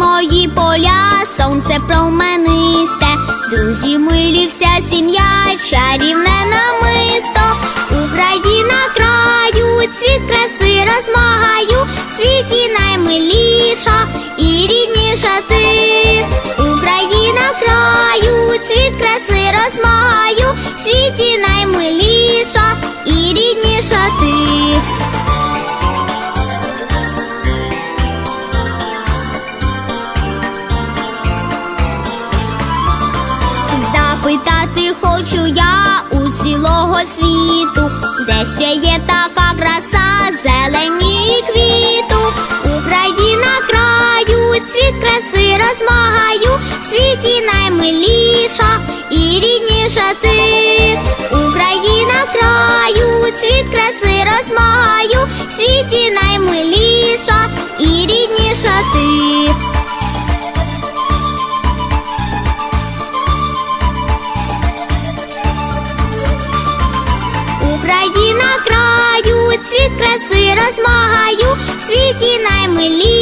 мої поля, сонце променисте, друзі милі, вся сім'я, чарівне намисто. Україна краю, цвіт краси розмагаю, в світі наймиліша і рідніша ти. Україна краю, цвіт краси розмагаю, в світі наймиліша Запитати хочу я у цілого світу, де ще є така краса, зелені квіту. Україна краю, цвіт краси розмагаю, в світі наймиліша і рідніша ти. Україна краю, цвіт краси розмагаю, в світі наймиліша і рідніша ти. Розмагаю, в світі наймиліша